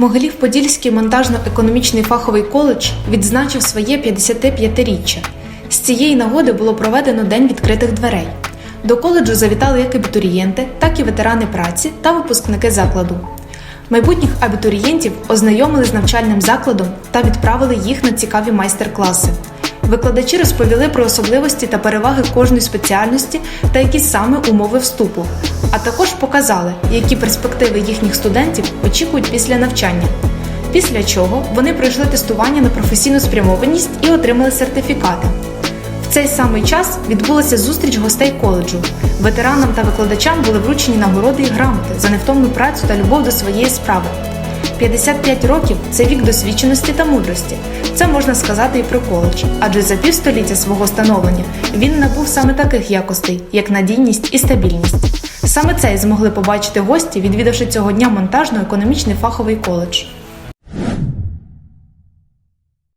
Могилів-Подільський монтажно-економічний фаховий коледж відзначив своє 55-річчя. З цієї нагоди було проведено День відкритих дверей. До коледжу завітали як абітурієнти, так і ветерани праці та випускники закладу. Майбутніх абітурієнтів ознайомили з навчальним закладом та відправили їх на цікаві майстер-класи. Викладачі розповіли про особливості та переваги кожної спеціальності та які саме умови вступу, а також показали, які перспективи їхніх студентів очікують після навчання. Після чого вони пройшли тестування на професійну спрямованість і отримали сертифікати. В цей самий час відбулася зустріч гостей коледжу. Ветеранам та викладачам були вручені нагороди і грамоти за невтомну працю та любов до своєї справи. 55 років це вік досвідченості та мудрості. Це можна сказати і про коледж, адже за півстоліття свого становлення він набув саме таких якостей, як надійність і стабільність. Саме це і змогли побачити гості, відвідавши цього дня монтажно-економічний фаховий коледж.